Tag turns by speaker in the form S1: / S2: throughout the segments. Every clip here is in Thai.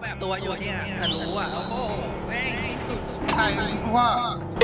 S1: แบบตัวอยู่เนี่ยทะลุอะโอ้โหแม่งสุด
S2: ใช่เพราะว่า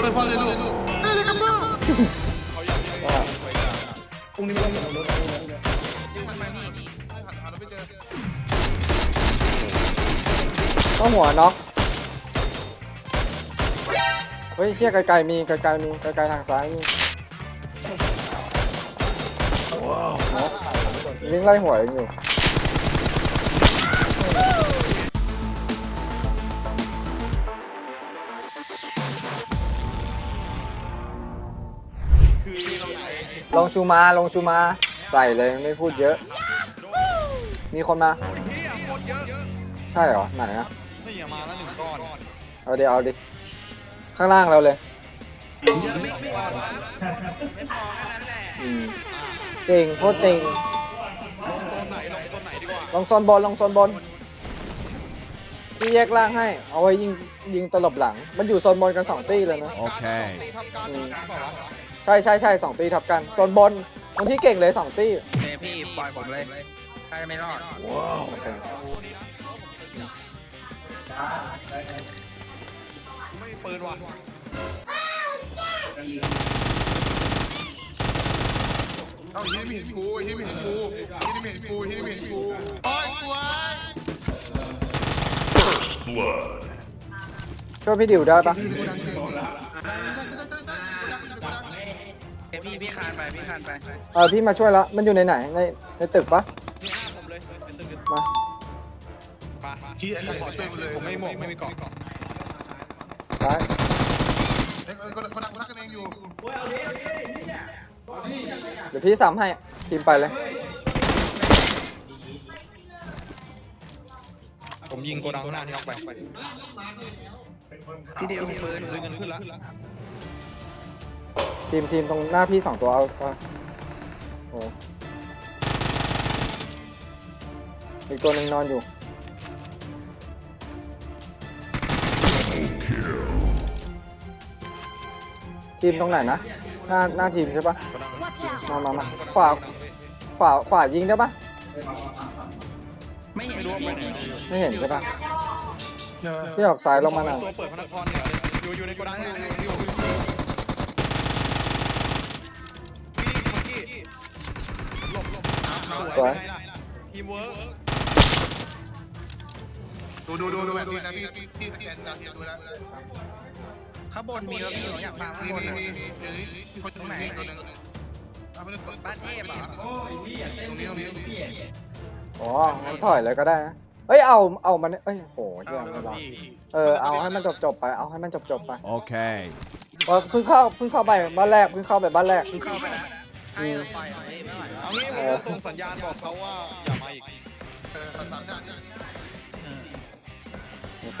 S2: เปิดพอเลยลูกได้เลยครับพ่อ
S3: พรุ่งนี้ไม่ต้องขับรถ
S2: ยังมันมานี่หาหาเราไม่เจอ
S4: ต้องหัวเน็อกเฮ้ยเชี่ยไกลๆมีไกลๆมีไกลๆทางซ้ายมีว้าวลิงไล่หัวเองอยู่ ลงชูมาลงชูมา ใส่เลยไม่พูดเยอะ มีคนมา
S2: เฮียหมดเยอะ
S4: ใช่เหรอ ไหนอะ
S2: นี่อย่ามาแล้วหนึ่งก้อน
S4: เอาดิเอาดิ ข้างล่างเราเลย
S1: เยอะไม่ไม่พอวะไม่พอแค่นั้นแหละ
S4: อืมจริงโคตรจริง
S2: ลงโซนไหนลงโซนไหนดีกว่า
S4: ลงโซนบนลงโซนบนพี่แยกล่างให้ เอาไว้ยิงยิงตลบหลัง มันอยู่โซนบนกันสองตีเลยนะ
S2: โอเค ทำการบอกว่า
S4: ใช่ใช่ใช่สองตีทับกันโซนบนคนที่เก่งเลยสองตี
S1: เฮ้ยพี่ปล่อยผมเลยใครไม่รอด
S4: โอเค
S2: ไม่ปืนว่ะเอาที่ไม่เห็นกูที่ไม่เห็นกูที่ไม่เห็นกูที่ไม่เห็นกูโอ้ยกูว
S4: ช่วยพี่ดิวได้ปะ
S1: เฮ้ย พี่พี่คานไปพี่คานไป
S4: เออพี่มาช่วยแล้วมันอยู่ในไหนในในตึกปะ
S2: มีห้าผมเลยเป็นตึก
S4: มา
S2: มาที่ไอ้ขอช่วยเลยผมไม่หมกไม่มีเกาะ
S4: ซ้าย
S2: เอ้ยก็ก็ดักก็ดักกันเองอยู่
S4: เดี๋ยวพี่สามให้ทีมไปเลย
S2: ผมยิงโกดังหน้านี่ออกไป
S1: พี่เดียวมีปืน
S2: ปืนกันขึ้นแล้ว
S4: ทีมทีมตรงหน้าพี่สองตัวเอาเอาโอ้อีกตัวหนึ่งนอนอยู่ ทีมตรงไหนนะ หน้าหน้าทีมใช่ปะมามามาขวาขวาขวายิงได้ปะ
S1: ไม่เห็น
S2: ไม่รู้ว่าไปไหน
S4: ไม่เห็นใช่ปะพี่ออกซ้ายลงมาหน่อย
S2: ตัวเปิดพนักงานเนี่ยอยู่อยู่ในโกดังอยู่ บทีมเวิร์กดูดูดูดูแบบนี้นะพี่พี่พี่แกนดันดูแล้ว
S1: ข้างบนมีแล้วพี่อยากฟังข้าง
S2: มี
S1: บน
S2: มีมีเดี๋ยวนี้มีคนตรงไหนตัวนึงเอาไปเปิด
S1: บ้านเทพเหรอ
S2: ตรงนี้ตรงนี้ตรงนี้
S4: อ๋องั้นถอยเลยก็ได้นะเอ้ยเอาเอามันเอ้ยโหเยี่ยม
S1: เอา
S4: ไม่รอด
S1: พี่
S4: เออเอาให้มันจบจบๆไปเอาให้มันจบจบๆไป
S5: Okay.
S4: เออเพิ่งเข้าเพิ่งเข้าไปบ้านแรกเพิ่งเข้าไปบ้านแรก
S1: เพิ่งเข้าไปแล้ว ให้เราปล่อเฮ้ยไม่ไหวแล้ว
S2: เอางี้ผมจะส่งสัญญาณบอกเขาว่าอย่ามาอีกเออสัญญาณ
S4: โอเค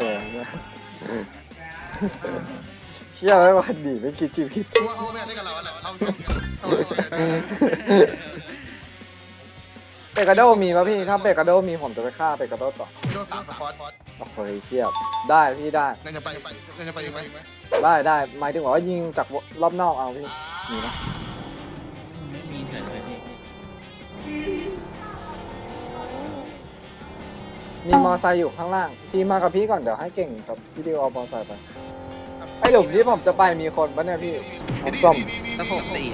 S4: เชื่อไว้ว่าดีไม่คิดชีวิต
S2: ว่าเขาไม่ได้กับเราแหละเขาเขา
S4: เปกาโดมีป่ะพี่ ถ้าเปกาโดมีผมจะไปฆ่าเปกาโดต่อ
S2: โดสามสปอร์ต
S4: โอเคเชียบได้พี่ได้
S2: นั่นจะไปนั่นจะไปอีกไหม
S4: ได้ได้หมายถึงว่ายิงจากรอบนอกเอาพี่มีนะ
S1: มีม
S4: อไซค์อยู่ข้างล่าง ทีมมากับพี่ก่อนเดี๋ยวให้เก่งกับพี่ดิวเอามอไซค์ไป ไอหลุมที่ผมจะไปมีคนปะเนี่ยพี่น้ำส้ม
S1: แล้วผมสี่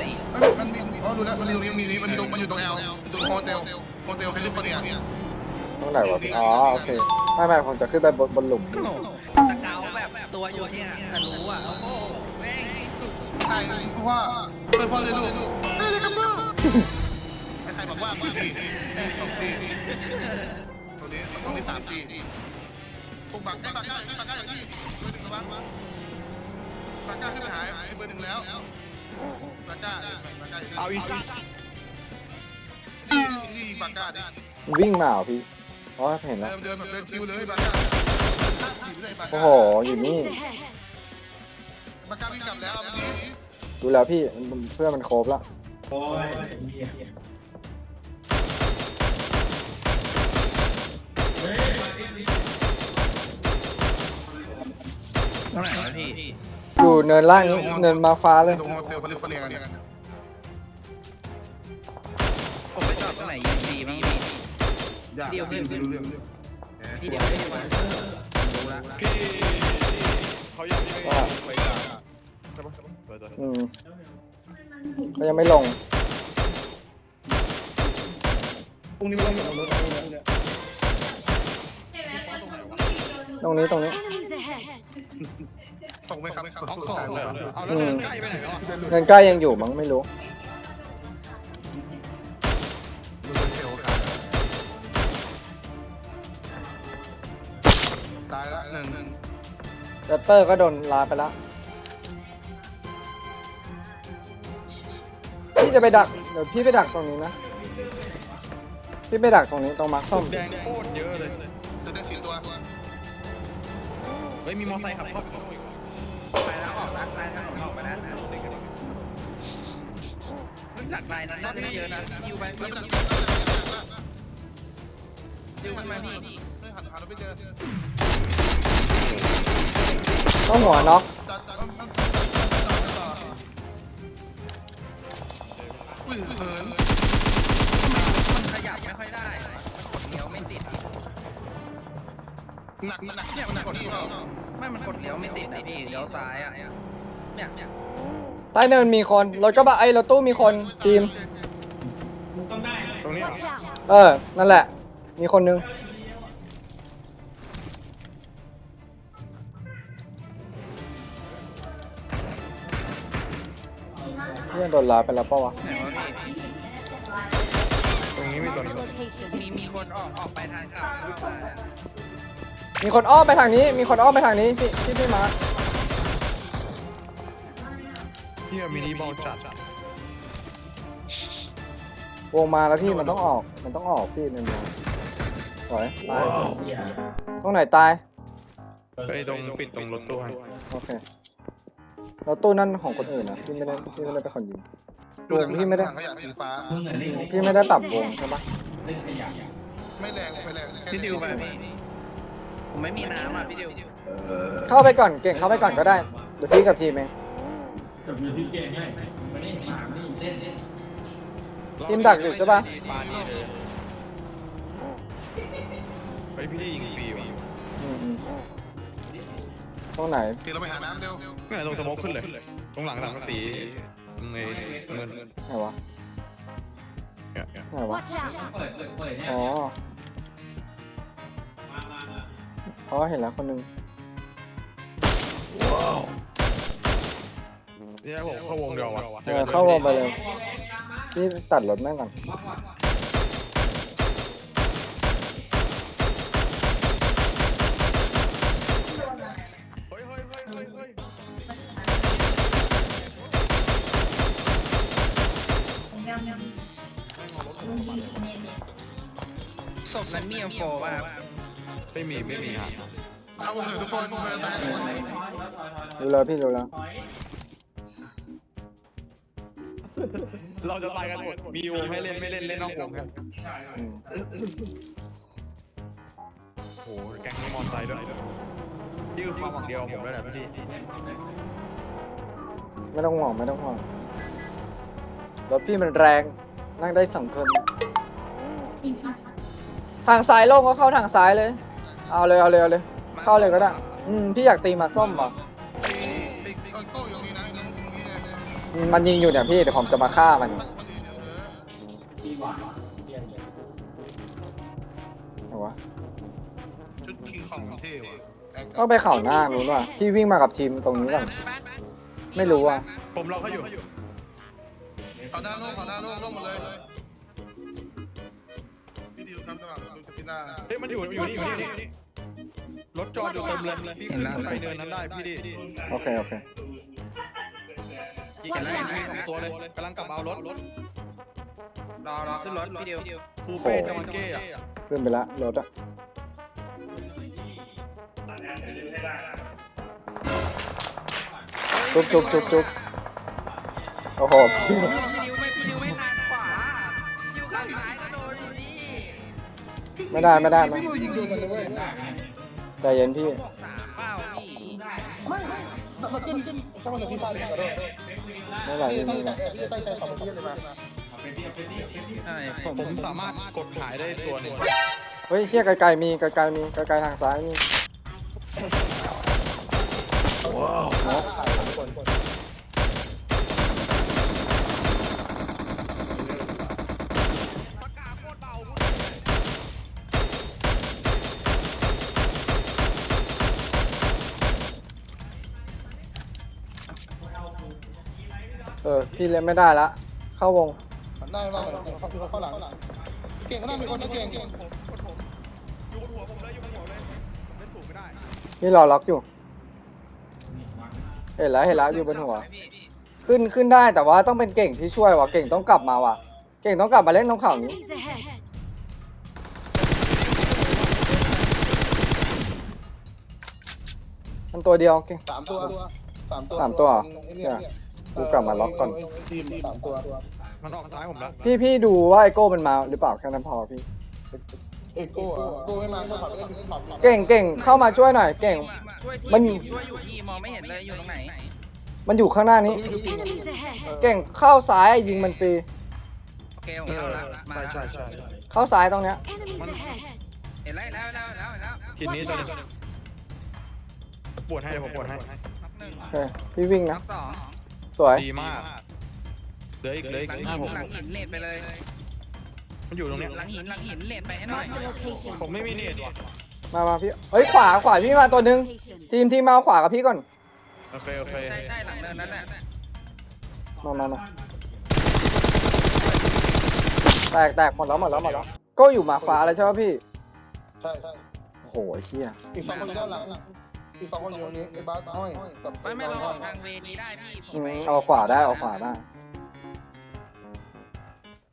S2: มันมีอ๋อดูแล้วมันอยู่มีมีมันอยู่ตรงมันอยู่ตรงแอลตรงโฮเทลโฮเทลแคลิฟอร์เนีย
S4: ตรงไหนวะอ๋อโอเคไม่ไม่ผมจะขึ้นไปบนบนหลุม
S1: ตะเกาแบบตัวอยู่เนี่ยทะลุอะโอ้โหแม่งสุด
S2: ใช่เพราะว่าเปิดพอเลยลูกได้เลยครับพ่อใครบอกว่ามือดีสองตี ตรงนี้ตรงนี้สามตีพวกบังไอ้บังก้าบังก้าอย่างที่เบอร์หนึ่งระวังบังก้าขึ้นไปหายเบอร์หนึ่งแล้วบังก้าบังก้าเอาอีซ่านี่นี่บังก้าดิ
S4: วิ่งมาเหรอพี่อ๋อเห็นแล้ว
S2: เดินเดินแบบเดินชิวเลยบังก้า
S4: โอ้โหอยู่นี่
S2: บังก้าวิ่งกลับแล้ว
S4: ดูแล้วพี่เพื่อนมันโครบแล้ว
S1: ตรงไหนวะพี่
S4: อยู่เนินล่างนี้เนินมาฟ้าเลย
S2: ตรงโฮเทลแคลิฟอร์เนียเนี่ย
S1: ผมไปจอดตรงไหนยิงดีบ้างพี่
S2: อยากรู้เรื่องเออ
S1: พี่เดียวไม่ได้มารู้ละ
S5: พี่เขายังไม่ไปด่าใช่ปะเปิดตัว
S4: อืมก็ยังไม่ลง
S3: พรุ่งนี้ไม่ต้องเก็บรถตรงนี้
S4: ตรงนี้ตรงนี้
S6: Enemies ahead!
S2: ส่งไปครับ
S5: เอาสองเลยเหรอเอาแล้วเดินใกล้ไปไหนแล้วอะ
S4: เงินใกล้ยังอยู่มั้งไม่รู้
S2: มือเทลครับตายละหนึ่งหนึ่ง
S4: แรปเปอร์ก็โดนลาไปแล้วพี่จะไปดักเดี๋ยวพี่ไปดักตรงนี้นะ พี่ไปดักตรงนี้ตรงมาร์คส้ม
S5: แดงโคตรเยอะเลย
S2: จะได้สี่ตัว
S5: เฮ้ยมีมอไซค์ขับเข้าไปข้างในอีกว่ะ
S1: ไปแล้วออกนะไปแล้วออกไปแล้วจากนายนั้นก็ไม่เยอะนะยิวไปยิวยิวยิวมันมาพี่
S2: ไม่หันหันเราไม่เจอ
S4: ต้องหัวน็อก
S2: อุ้ยเหิน หนักหนักเนี่ยมันหนักนี่เปล่า
S1: ไม่มันกดเลี้ยวไม่ติดนะพี่เลี้ยวซ้ายอะเนี่ยเนี่ย
S4: ใต้เนินมีคนรถกระบะไอ้รถตู้มีคนทีม
S5: ตรงนี้เหรอ
S6: Watch out!
S4: เออ นั่นแหละ มีคนนึงเพื่อนโดนลาไปแล้วเปะวะ
S1: ไหนวะพี่
S5: ตรงนี้มีตัว
S6: Marked
S5: นึ
S6: a location.
S1: มีมีคนออกออกไปทางกลับแล้วก็มาเนี่ย
S4: มีคนอ้อมไปทางนี้ มีคนอ้อมไปทางนี้ที่ที่พี่มาร์ค
S5: ที่มินิบอลจัด
S4: วงมาแล้วพี่มันต้องออก มันต้องออกพี่ในเมืองสวยตายตรงไหนตาย
S5: ไปตรงปิดตรงรถตู้ให้
S4: โอเค แล้วตู้นั่นของคนอื่นนะพี่ไม่ได้พี่ไม่ได้เป็นคนยิงวงพี่ไม่ได้
S2: ขยะสีฟ้า
S4: พี่ไม่ได้ปรับวงใช่ปะ
S2: ไม่แรงไม่แรง
S1: พี่ดิวไปพี่ ผมไม่มีน้ำอะพี่ดิว
S4: เข้าไปก่อนเก่งเข้าไปก่อนก็ได้เดี๋ยวพี่กับทีมเองทีมดักอยู่ใช่ปะ
S5: ปานี่เลยเฮ้ยพี่ได้ยิงฟรีว่ะ
S4: อืมอืมตรงไหน
S2: ทีเราไปหาน้ำเร็ว
S5: ไม่ไหนตรงสโมกขึ้นเลย ตรงหลังหลังสีเงินเงิน
S4: ไหนวะ
S5: เนี่ยเนี่ย
S4: ไหนวะ
S6: Watch out!
S4: อ๋อ อ๋อเห็นแล้วคนหนึง
S5: นี่ผมเข้าวงเดียวว่ะ
S4: เออเข้าวงไปเลยพี่ตัดรถแม่งก่อน
S5: เฮ้ยเฮ้ยเฮ้ยเฮ้ยเฮ้ย
S1: ศพนั้นมีเอ็มโฟป่ะ
S5: ไม่มีไม่มีฮะ
S2: เอาเถอะทุกคนเพื่อตาย
S4: ดูแล้วพี่ดูแล้ว
S5: เราจะตายกันหมดมีวงให้เล่นไม่เล่นเล่นนอกวงครับ
S4: อืม
S5: โอ้โหแก๊งนี้มอนไซค์ด้วยนี่คือความหวังเดียวของผมด้วยแหละพี่
S4: ไม่ต้องห่วงไม่ต้องห่วงรถพี่มันแรงนั่งได้สองคน ทางซ้ายโล่งก็เข้าทางซ้ายเลย เอาเลยเอาเลยเอาเลยเข้าเลยก็ได้อืมพี่อยากตีหมากส้มป่ะ
S2: ไอ้ไอ้ไอ้โต้อยู่นี่นะนี่นี่เลย
S4: อืมมันยิงอยู่เนี่ยพี่เดี๋ยวผมจะมาฆ่ามัน
S2: ตั้งคนเดียวเออ
S4: เอาวะ
S2: ชุดคิงของเท่ว่ะ
S4: ต้องไปเข่าหน้านู้นว่ะพี่วิ่งมากับทีมตรงนี้ก่อนไม่รู้อะ
S5: ผมเราเขาอยู่
S2: เขาหน้าโล่งเขาหน้าโล่งโล่งหมดเลยพี่ ดิวทำสว่างดูกับพี่หน้า
S5: เฮ้ยมันอยู่อยู่นี่อยู่นี่อยู่นี่รถจอดอยู่เต็มเลยพี่ขึ้นไปเดินนั้นได้พี่ดิ
S4: โอเคโอเค
S1: เห็นแล้วเห็น
S5: มี
S1: แล้ว
S5: สองตัวเลยกำลังกลับเอารถ
S1: รอรอขึ้นรถพี่ดิว
S5: คูเป้จอมเก้อะ
S4: ขึ้นไปละรถอะจุ๊บจุ๊บจุ๊บจุ๊บโอ้โหพี่
S1: พี่ดิวไม่พี่ดิวไม่ทันขวาพี่ดิวข้างซ้ายก็โดนอยู่นี่
S4: ไม่ได้ไม่ได้ไม่
S3: พี่ยิงโดนมันเลยเว้ย
S4: ใจเย็นพี่
S1: สามเป้าพี่
S3: ไม่มันขึ้นขึ้นช่างมันเดี๋ยวพี่ฟาดเลยก็ได้
S4: ไม่ไหว
S3: พี่
S4: ไม่
S3: ตั้ง
S4: ไหว
S3: ใจพี่จะตั้งใจขับรถพี่เลยมา
S1: ใช่ผ
S5: ผมมสามารถกดขายได้ตัวหนึง
S1: ผ
S4: เฮ้ยเชี่ยไกลๆมีไกลๆมีไกลๆทางซ้ายมี เออพี่เล่นไม่ได้ละ เข้าวง
S3: ได้ได้เขาคือเขาเข้าหลัง เก่งก็ได้มีคนที่เก่ง
S2: อยู่บนหัวผมเลยอยู่บนหัวเลยเล่นถูกไม่ได้
S4: นี่รอล็อกอยู่ เห็นแล้วเห็นแล้วอยู่บนหัว
S1: พี่พี่
S4: ขึ้นขึ้นได้แต่ว่าต้องเป็นเก่งที่ช่วยว่ะเก่งต้องกลับมาว่ะ เก่งต้องกลับมาเล่นตรงเขานี้
S6: Enemies ahead.
S4: มันตัวเดียวเก่ง
S3: สามตัวสามตัว
S4: สามตัวเหรอ กูกลับมาล็อกก่อน
S3: ทีมสามตัว
S5: มันออกซ้ายผมแล้ว
S4: พี่พี่ดูว่าไอโก้มันมาหรือเปล่าแค่นั้นพอพี่
S3: เอ้ยโก้โก้ไม่มาก็ขับไปเล่นขับ
S4: เก่งเก่งเข้ามาช่วยหน่อย เก่ง
S1: ช่วยที่
S4: มัน
S1: ช่วยอยู่พี่มองไม่เห็นเลยอยู่ตรงไหน
S4: มันอยู่ข้างหน้านี้
S6: Enemies ahead.
S4: เก่งเข้าซ้ายยิงมันฟรี
S1: โอเคผมเข้าละมา
S5: ใช่
S1: ละ
S5: ใช่ใช่
S4: เข้าซ้ายตรงเนี้ย
S6: Enemies ahead.
S1: เห็นแล้วเห็นแล้วเห็นแล้วเห็นแล้วเห็นแล้ว
S5: ทีนี้ตัวนี้ปวดให้เดี๋ยวผมปวดให้
S1: น็อกหนึ่ง
S4: โอเคพี่วิ่ง
S1: น็
S4: นะ
S1: อกสอง
S4: สวย
S5: ดีมากเหลืออีกเหลืออีก
S1: หลัง
S5: หน้า
S1: หิน
S5: ผม
S1: หลังหินเน็ตไปเลย
S5: มันอยู่ตรงเนี้ย
S1: หลังหินหลังหินเน็ตไปให้หน่อย
S6: Marked a location.
S5: ผมไม่มีเน็ตว่ะ
S4: มามาพี่เฮ้ยขวาขวาพี่มาตัวหนึง
S6: Location.
S4: ทีมทีมมาเอาขวากับพี่ก่อน
S5: โอเคโอเค
S1: ใช่ใช่หลังเนินนั้นแหละ
S4: มามามาแตกแตกหมดแล้วหมดแล้วหมดแล้วก็อยู่หมาฟ้าอะไรใช่ไหมพี่
S3: ใช่ใช่
S4: โอ้โหไอ้เชี่ย
S3: อีกสองคนอยู่ด้านหลัง อีกสองคนอยู่ตรงนี้ไอ้บาสห้อยกับ
S1: ไม่ไม่เราออกทางเวนี้ได้พี่ผ
S4: อื
S1: ม
S4: ม
S1: ไป
S4: เอาขวาได้เอาขวาได้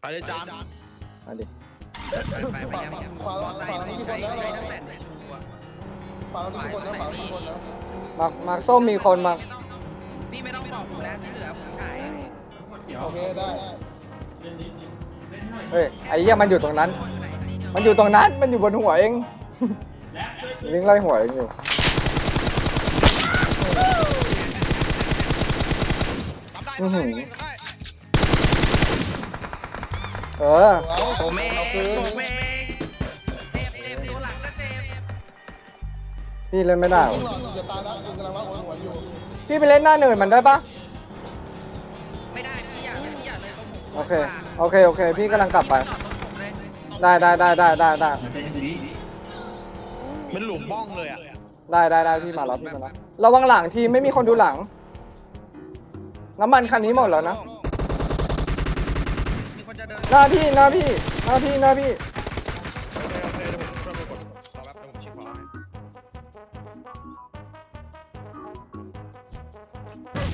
S5: ไปเลยจาน
S4: มาดิ
S1: ไปไปยังยังมอไซค์ไม่ใช้ใช้ตั้งแต่ในชูอะ
S3: ฝาทุกคนแล้วฝาทุกคนแล้ว
S4: มามาส้มมีคนมา
S1: พี่ไม่ต้องบอกผมแล้วที่เหลือผมใช้
S3: โอเคได้
S4: เฮ้ยไอ้เหี้ยมันอยู่ตรงนั้น มันอยู่ตรงนั้นมันอยู่บนหัวเองลิงไล่หัวเองอยู่
S2: ทำได้
S4: อื้อ
S2: ทำ
S4: หื
S2: ได้
S4: อ
S2: ทำได้
S4: เออ
S1: ผมเองผมเองเจ็บเจ็บตัวหลังแล้วเจ็บ
S4: พี่เล่นไม่ได้
S3: ยิ
S4: วะ
S3: งหลอดอย่าตายนะยิงกำลังรับหัวอยู่
S4: พี่ไปเล่นหน้าเนินมันได้ปะ
S1: ไม่ได้พี่อยากเลยพี่อยากเลยตรงผม
S4: โอเค โอเค โอเค พี่กำลังกลับไป
S1: พี่มาจอดตรงผมเลยตรง
S4: ได้ได้ได้ได้ได้ได้
S5: เป็นหลุมบ้องเลยอะ
S4: ได้ได้ได้พี่มาแล้วพี่มาแล้วระวังหลังทีไม่มีคนดูหลัง น้ำมันคันนี้หมดแล้วนะ
S1: มีคนจะเดิน
S4: หน้าพี่หน้าพี่หน้าพี่หน้าพี่
S5: โอเคโอเคเดี๋ยวผมช่วยไปกดรอแป๊บเดี๋ยวผมชิมของให้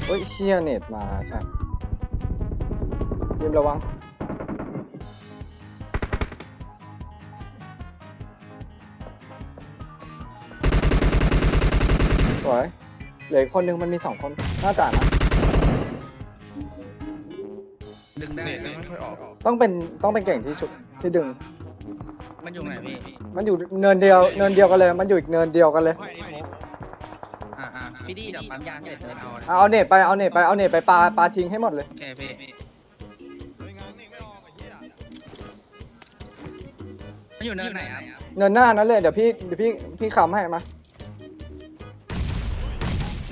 S4: เฮ้ยเชียเน็ตมาใช่ยิมระวัง สวยเหลืออีกคนนึงมันมีสองคนน่าจะนะ ต้องเป็นต้องเป็นเก่งที่สุดที่ดึง
S1: มันอยู่ไหนพี่
S4: มันอยู่เนินเดียวเนินเดียวกันเลย มันอยู่อีกเนินเดียวกันเลย
S5: ให้นี่โม
S1: อ่าอ่าพี่ดีเดี๋ยวปั๊มยาเสร็จเดินเอาเลย
S4: เอาเอาเน็ตไปเอาเน็ตไปเอาเน็ตไปปาปาทิ้งให้หมดเลย
S1: โอเคพี่
S2: เฮ้ยงานนี่ไม่ออกไอ้เหี้ย
S1: มันอยู่เนินไหนอะ
S4: เนินหน้านั้นเลยเดี๋ยวพี่เดี๋ยวพี่พี่คำให้มา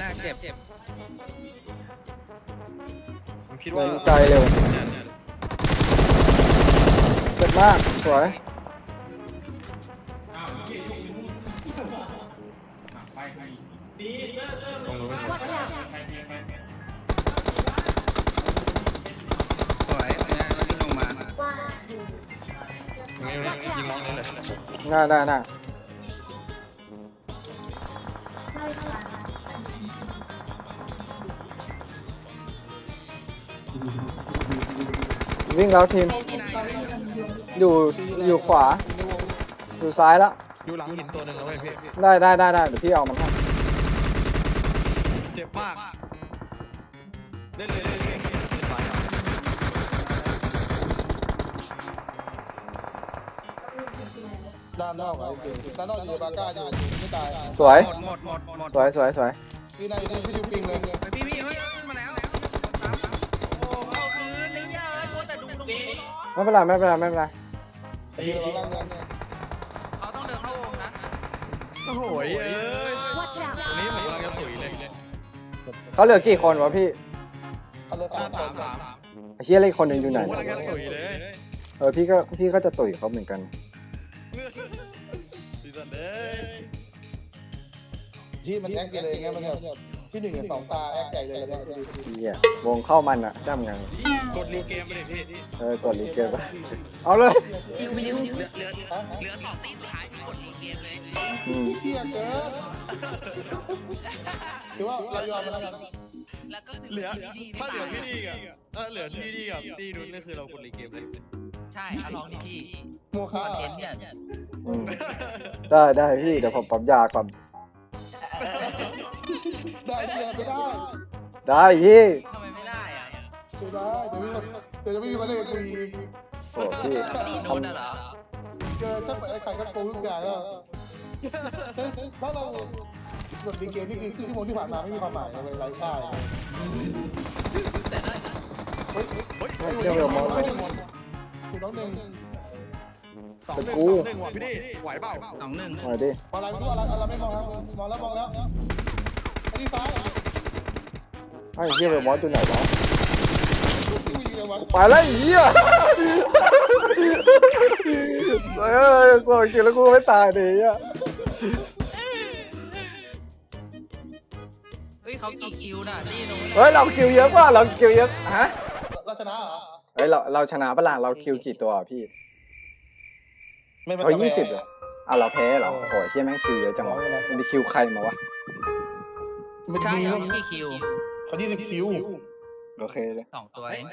S1: น่าเจ็บเจ็บ
S5: ผมคิด
S4: เดิ
S5: ว่าน
S4: ไกลเร็ว
S5: เนี่ยเนี่ย
S4: เจ็บ มาก สวย
S5: ตรงนู้น
S6: Watch out.
S1: สวยเนี่ยมันวิ่งลงมา
S5: ตรงนี้ตรงนี้ยิงน้องนี่เลย
S4: ได้ได้ได้วิ่งแล้วทีม อยู่อยู่ขวาอยู่ซ้ายแล้ว
S5: อยู่หลังหินตัวหนึ่งนะเว้ยพี่
S4: ได้ได้ได้ได้เดี๋ยวพี่เอามันให้
S5: เจ็บมากเล่นเลยเล่นเลยเล่นไปอะ
S3: ด้านนอกไอ้จริงด้านนอกอยู่บาก้าอยู่ไม่ตาย
S4: สวย
S1: หมดหมดหมดหมด
S4: สวยสวยสวย
S3: พี่นายพี่ดิวปิงเลย
S1: ไปพี่พี่เฮ้ยขึ้นมาแล้วโอ้เอาคืนนี่เยอะโชว์แต่ดูตรงนี้
S4: ไม่เป็นไรไม่เป็นไรไม่เป็นไร
S3: พี่เราล่างเนี่ย
S1: เอา
S5: โหยเอ้ย
S7: Watch
S5: ตรง
S7: out!
S5: นี้ผมกำลังจะตุ๋ยเลย
S4: เขาเหลือกี่คนวะพี่
S2: เขาเลย
S8: สา
S2: สามม
S8: สามสาม
S4: ไอ้เฮียอะไรคนหนึ่งอยู่ไหน
S5: ผมกำลังจะตุ๋ยเลย
S4: เออพี่ก็พี่ก็จะตุ๋ยเขาเหมือนกัน
S5: ซีซันเด้ย
S2: ที่มันแอคเลยไงมันแบบ ที่หนึ่งสองตาแอคใหญ่เลยนะ
S4: เฮียวงเข้ามันอะจ้ำไง
S5: กดรีเกมไปเลยพี่
S4: เออกดรีเกมไปเอาเลย
S1: คิวคิวเหลือเหลือเหลือสองตีสุดท้ายที่กดรีเกมเลย
S4: อืม
S2: เที่ยเกินถือว่าเรายอมมันแล้วกัน
S1: แล้วก็
S5: เหลือ
S1: พี่
S5: ถ้าเหลือพี่
S1: ดี
S5: ดีกับถ้าเหลือพี่ดีกับพี่นู้นนี่คือเรากดรีเกมเลย
S1: ใช่ถ้าลองดิพี่
S2: โม
S1: ค
S2: ฆะ
S1: อนเทนต์เนี่ย
S4: อืมได้ได้พี่เดี๋ยวผมปั๊มยาก่อน
S2: ได้เที่ยไม่ได้
S4: ได้พี่
S1: ทำไมไม่ได้อะ
S2: ไม่ได้เดี๋ยวไม่มีเดี๋ยวจะไม่มีมาเล่นฟรี
S4: โอ้พี่
S1: ตีโดนน่ะเหรอ
S2: เกินถ้าเปิดไอ้ไข่ก็โกงทุกอย่างแล้วถ้าเรากดดีเกมนี่คือที่โมที่ผ่านมาไม่มีความหมายเลยไร้ค่า
S1: แต่ได้
S2: เฮ้ย
S5: เฮ้ย
S4: เชื่อเรือมอส
S2: คุณน้องหนึ่ง
S5: สองหนึ่งสองหนึ่งว่ะพี่ดีไหวเปล่า
S1: สองหนึ่ง
S4: มาดิ
S2: อะไรไม่รู้อะไรอะไรไม่มองครับมองแล้วมองแล้ว ไอ้นี่ซ้าย
S4: ไอ้เฮียเรมอสตัวไหนวะ
S2: ที่วิ่งเลยวะ
S4: ไปแล้วไอ้เฮียเอ้ยกูเอาจริงแล้วกูไม่ตายดิเฮีย
S1: เฮ้ยเขากี่คิวน่ะตีโดน
S4: เฮ้ยเราคิวเยอะกว่าเราคิวเยอะฮะ
S2: เราชนะเหรอ
S4: เฮ้ยเราเราชนะปะล่ะเราคิวกี่ตัวอะพี่เขายี่สิบเหรออะเราแพ้เหรอโอ้โหเฮียแม่งคิวเยอะจังวะมันจะคิวใครมาวะ
S2: ไม่
S1: ใช่
S2: ใช่
S1: เขากี่คิว
S2: เขายี่สิบคิว
S4: โอเคเลย
S1: สองตัวเอง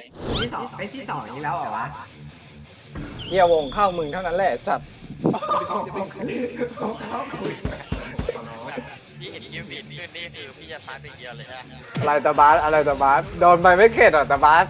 S9: ที่สองไอ้ที่สองอีกแล้วเหรอวะ
S4: เฮียวงเข้ามึงเท่านั้นแหละสัตว์
S9: เขาคุย
S10: พี่เห็นคิวฟีดขึ้นนี่คือพี่จะทักไปเยียเลยฮะ
S4: อะไรตะบาสอะไรตะบาสโดนไปไม่เข็ดหรอตะบาส